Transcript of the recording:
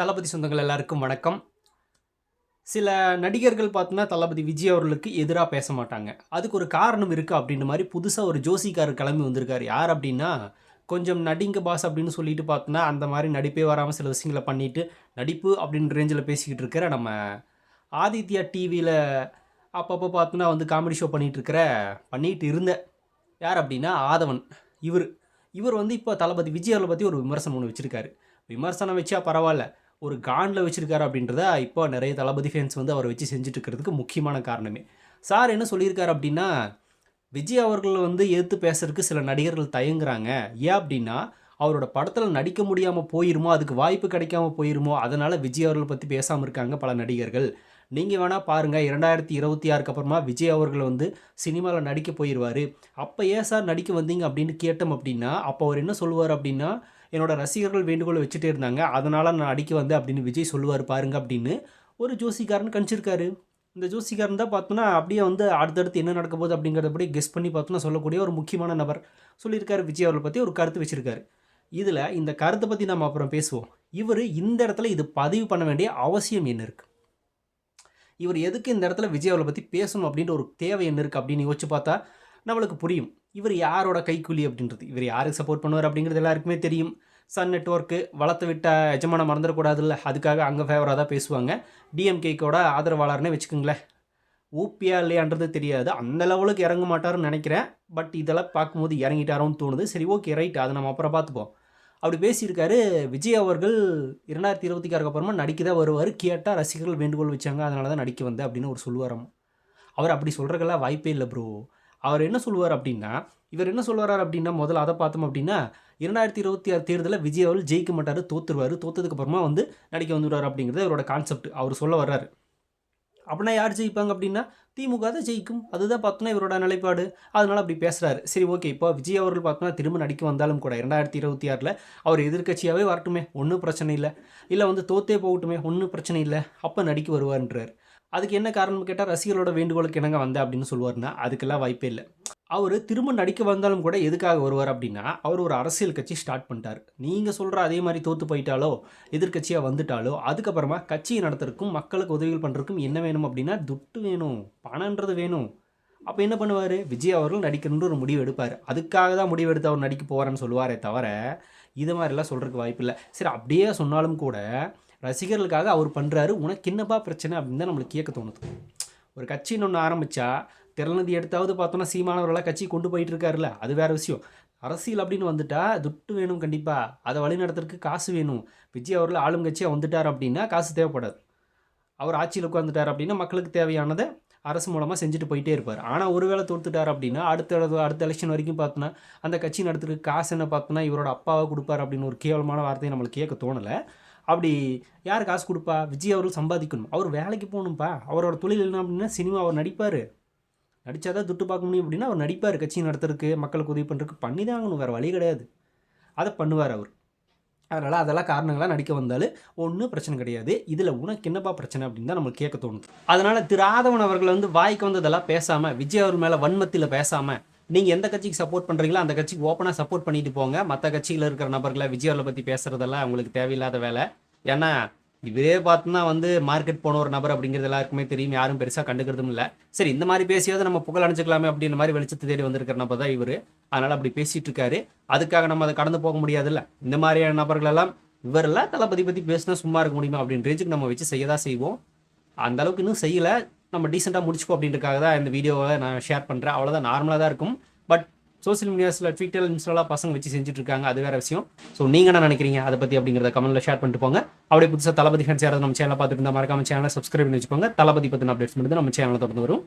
தளபதி சொந்தங்கள் எல்லாருக்கும் வணக்கம். சில நடிகர்கள் பார்த்தோன்னா தளபதி விஜய் அவர்களுக்கு எதிராக பேச மாட்டாங்க. அதுக்கு ஒரு காரணம் இருக்குது அப்படின்ற மாதிரி புதுசாக ஒரு ஜோசிக்காரர் கிளம்பி வந்திருக்காரு. யார் அப்படின்னா கொஞ்சம் நடிங்க பாஸ் அப்படின்னு சொல்லிட்டு பார்த்தோன்னா அந்த மாதிரி நடிப்பே வராமல் சில விஷயங்களை பண்ணிட்டு நடிப்பு அப்படின்ற ரேஞ்சில் பேசிக்கிட்டு இருக்கிற நம்ம ஆதித்யா டிவியில் அப்பப்போ பார்த்தோன்னா வந்து காமெடி ஷோ பண்ணிகிட்டு இருக்கிற பண்ணிகிட்டு இருந்த யார் அப்படின்னா ஆதவன். இவர். இவர் வந்து இப்போ தளபதி விஜய் அவர்களை பற்றி ஒரு விமர்சனம் ஒன்று வச்சுருக்காரு. விமர்சனம் வச்சா பரவாயில்ல. ஒரு காண்டில் வச்சுருக்காரு அப்படின்றத இப்போ நிறைய தளபதி ஃபேன்ஸ் வந்து அவரை வச்சு செஞ்சுட்டு இருக்கிறதுக்கு முக்கியமான காரணமே. சார் என்ன சொல்லியிருக்காரு அப்படின்னா விஜய் அவர்களை வந்து எதிர்த்து பேசுறதுக்கு சில நடிகர்கள் தயங்குறாங்க. ஏன் அப்படின்னா அவரோட படத்தில் நடிக்க முடியாமல் போயிருமோ அதுக்கு வாய்ப்பு கிடைக்காம போயிருமோ அதனால் விஜய் அவர்களை பற்றி பேசாமல் இருக்காங்க பல நடிகர்கள். நீங்கள் வேணால் பாருங்கள் இரண்டாயிரத்தி இருபத்தி ஆறுக்கு அப்புறமா விஜய் அவர்கள் வந்து சினிமாவில் நடிக்க போயிடுவார் அப்போ ஏன் சார் நடிக்க வந்தீங்க அப்படின்னு கேட்டோம் அப்படின்னா அப்போ அவர் என்ன சொல்லுவார் அப்படின்னா என்னோட ரசிகர்கள் வேண்டுகோள் வச்சுட்டே இருந்தாங்க. அதனால் நான் அடிக்க வந்தேன் அப்படின்னு விஜய் சொல்லுவார் பாருங்க அப்படின்னு ஒரு ஜோசிக்காரன் கணிச்சிருக்காரு. இந்த ஜோசிக்காரன் தான் பார்த்தோன்னா அப்படியே வந்து அடுத்தடுத்து என்ன நடக்க போகுது அப்படிங்கிறத கெஸ் பண்ணி பார்த்தோன்னா சொல்லக்கூடிய ஒரு முக்கியமான நபர் சொல்லியிருக்காரு விஜய் அவர்களை பற்றி ஒரு கருத்து வச்சிருக்காரு. இதில் இந்த கருத்தை பற்றி நம்ம அப்புறம் பேசுவோம். இவர் இந்த இடத்துல இது பதிவு பண்ண வேண்டிய அவசியம் என்ன இருக்குது இவர் எதுக்கு இந்த இடத்துல விஜய் அவர்களை பற்றி பேசணும் அப்படின்ற ஒரு தேவை என்ன இருக்குது அப்படின்னு யோசிச்சு பார்த்தா நம்மளுக்கு புரியும். இவர் யாரோட கைக்கூலி அப்படின்றது? இவர் யாருக்கு சப்போர்ட் பண்ணுவார் அப்படிங்கிறது எல்லாருக்குமே தெரியும். சன் நெட்ஒர்க்கு வளர்த்து விட்ட எஜமான மறந்துடக்கூடாதுல்ல. அதுக்காக அங்கே ஃபேவராக தான் பேசுவாங்க. டிஎம்கேக்கோட ஆதரவாளர்னே வச்சுக்கோங்களேன். ஊப்பியா இல்லையான்றது தெரியாது. அந்த லெவலுக்கு இறங்க மாட்டாருன்னு நினைக்கிறேன். பட் இதெல்லாம் பார்க்கும்போது இறங்கிட்டாரோன்னு தோணுது. சரி ஓகே ரைட். அதை நம்ம அப்புறம் பார்த்துப்போம். அப்படி பேசியிருக்காரு விஜய் அவர்கள் இரண்டாயிரத்தி இருபத்தி ஆறுக்கு அப்புறமா நடிக்க தான் வருவார். கேட்டால் ரசிகர்கள் வேண்டுகோள் வச்சாங்க. அதனால தான் நடிக்க வந்தேன் அப்படின்னு ஒரு சொல்லுவாராம். அவர் அப்படி சொல்கிறக்கெல்லாம் வாய்ப்பே இல்லை ப்ரோ அவர் என்ன சொல்லுவார் அப்படின்னா இவர் என்ன சொல்லுவார் அப்படின்னா முதல்ல அதை பார்த்தோம் அப்படின்னா இரண்டாயிரத்தி இருபத்தி ஆறு தேர்தலில் விஜய் அவர்கள் ஜெயிக்க மாட்டார் தோத்துருவார் தோத்ததுக்கு அப்புறமா வந்து நடிக்க வந்துடுவார் அப்படிங்கிறது அவரோட கான்செப்ட் அவர் சொல்ல வர்றாரு. அப்படின்னா யார் ஜெயிப்பாங்க அப்படின்னா திமுக தான் ஜெயிக்கும். அதுதான் பார்த்தோன்னா இவரோட நிலைப்பாடு. அதனால் அப்படி பேசுகிறாரு சரி ஓகே. இப்போ விஜய் அவர்கள் பார்த்தோன்னா திரும்ப நடிக்க வந்தாலும் கூட இரண்டாயிரத்தி இருபத்தி ஆறில் அவர் எதிர்க்கட்சியாகவே வரட்டுமே ஒன்றும் பிரச்சனை இல்லை. இல்லை வந்து தோத்தே போகட்டுமே ஒன்றும் பிரச்சனை இல்லை. அப்போ நடிக்க வருவார்ன்றார். அதுக்கு என்ன காரணம் கேட்டால் ரசிகர்களோட வேண்டுகோளுக்கு என்னங்க வந்தேன் அப்படின்னு சொல்லுவார்னா அதுக்கெல்லாம் வாய்ப்பே இல்லை. அவர் திரும்ப நடிக்க வந்தாலும் கூட எதுக்காக வருவார் அப்படின்னா அவர் ஒரு அரசியல் கட்சி ஸ்டார்ட் பண்ணிட்டார். நீங்கள் சொல்கிற அதே மாதிரி தோற்று போயிட்டாலோ எதிர்க்கட்சியாக வந்துட்டாலோ அதுக்கப்புறமா கட்சியை நடத்துறதுக்கும் மக்களுக்கு உதவிகள் பண்ணுறதுக்கும் என்ன வேணும் அப்படின்னா துட்டு வேணும் பணன்றது வேணும். அப்போ என்ன பண்ணுவார்? விஜய் அவர்கள் நடிக்கணுன்ற ஒரு முடிவு எடுப்பார். அதுக்காக தான் முடிவு எடுத்து அவர் நடிக்க போகிறான்னு சொல்லுவாரே தவிர இது மாதிரிலாம் சொல்கிறதுக்கு வாய்ப்பு இல்லை. சரி அப்படியே சொன்னாலும் கூட ரசிகர்களுக்காக அவர் பண்ணுறாரு உனக்கு என்னப்பா பிரச்சனை அப்படின்னு தான் நம்மளுக்கு கேட்க தோணுது. ஒரு கட்சின்னு ஒன்று ஆரம்பித்தா திறனதி எடுத்தாவது பார்த்தோன்னா சீமானவர்களாக கட்சி கொண்டு போயிட்டு இருக்காருல்ல அது வேறு விஷயம். அரசியல் அப்படின்னு வந்துட்டா துட்டு வேணும் கண்டிப்பாக அதை வழிநடத்துறதுக்கு காசு வேணும். விஜய் அவர்கள் ஆளும் கட்சியாக வந்துட்டார் அப்படின்னா காசு தேவைப்படாது. அவர் ஆட்சியில் உட்காந்துட்டார் அப்படின்னா மக்களுக்கு தேவையானதை அரசு மூலமாக செஞ்சுட்டு போயிட்டே இருப்பார். ஆனால் ஒருவேளை தோத்துட்டார் அப்படின்னா அடுத்த அடுத்த எலெக்ஷன் வரைக்கும் பார்த்தோன்னா அந்த கட்சி நடத்துறதுக்கு காசு என்ன பார்த்தோன்னா இவரோட அப்பாவை கொடுப்பார் அப்படின்னு ஒரு கேவலமான வார்த்தையை நம்மளுக்கு கேட்க தோணலை. அப்படி யார் காசு கொடுப்பா? விஜய் அவர்கள் சம்பாதிக்கணும். அவர் வேலைக்கு போகணும்ப்பா அவரோட தொழில் என்ன அப்படின்னா சினிமா அவர் நடிப்பார். நடித்தா தான் துட்டு பார்க்க முடியும் அப்படின்னா அவர் நடிப்பார். கட்சி நடத்துறதுக்கு மக்களுக்கு உதவி பண்ணுறதுக்கு பண்ணி தான் ஆகணும். வேறு வழி கிடையாது. அதை பண்ணுவார் அவர். அதனால் அதெல்லாம் காரணங்களாக நடிக்க வந்தாலும் ஒன்றும் பிரச்சனை கிடையாது. இதில் உனக்கு என்னப்பா பிரச்சனை அப்படின்னு தான் நம்மளுக்கு கேட்க தோணுது. அதனால் திரு ஆதவன் அவர்கள் வந்து வாய்க்கு வந்ததெல்லாம் பேசாமல் விஜய் அவர் மேலே வன்மத்தில் பேசாமல் நீங்கள் எந்த கட்சிக்கு சப்போர்ட் பண்ணுறீங்களோ அந்த கட்சிக்கு ஓப்பனாக சப்போர்ட் பண்ணிட்டு போங்க. மற்ற கட்சியில் இருக்கிற நபர்களை விஜய் பற்றி பேசுகிறதெல்லாம் அவங்களுக்கு தேவையில்லாத வேலை. ஏன்னா இவரே பார்த்தோன்னா வந்து மார்க்கெட் போன ஒரு நபர் அப்படிங்கிறது எல்லாருக்குமே தெரியும். யாரும் பெருசாக கண்டுக்கிறதும் இல்லை. சரி இந்த மாதிரி பேசியாவது நம்ம புகழ் அணிஞ்சிக்கலாமே அப்படின்ற மாதிரி வெளிச்சத்தை தேடி வந்திருக்கிற நபர் தான் இவர். அதனால் அப்படி பேசிகிட்டு இருக்காரு. அதுக்காக நம்ம அதை கடந்து போக முடியாதுல்ல. இந்த மாதிரியான நபர்களெல்லாம் இவரெல்லாம் தளபதி பற்றி பேசினா சும்மா இருக்க முடியுமா அப்படின்ற ரேஞ்சுக்கு நம்ம வச்சு செய்ய தான் செய்வோம். அந்த அளவுக்கு இன்னும் செய்யலை. நம்ம டீசெண்டாக முடிச்சுக்கோ அப்படின்றக்காக தான் இந்த வீடியோவை நான் ஷேர் பண்ணுறேன் அவ்வளோதான் நார்மலாக தான் இருக்கும். பட் சோசியல் மீடியாஸில் ட்விட்டர் இன்ஸ்டாலாம் பசங்க வச்சு செஞ்சுட்டு இருக்காங்க அது வேற விஷயம். ஸோ நீங்கள் என்ன நினைக்கிறீங்க? அதை பற்றி அப்படிங்கிறத கமெண்ட்டில் ஷேர் பண்ணிட்டு போங்க. அப்படியே புதுசாக தளபதி ஃபேன்ஸ் யாராவது நம்ம சேனலை பார்த்துட்டு இருந்தால் மறக்காம சேனலை சப்ஸ்கிரைப் பண்ணி வச்சுக்கோங்க. தளபதி பற்றின அப்டேட்ஸ் மட்டும் நம்ம சேனலில் தொடர்ந்து வரும்.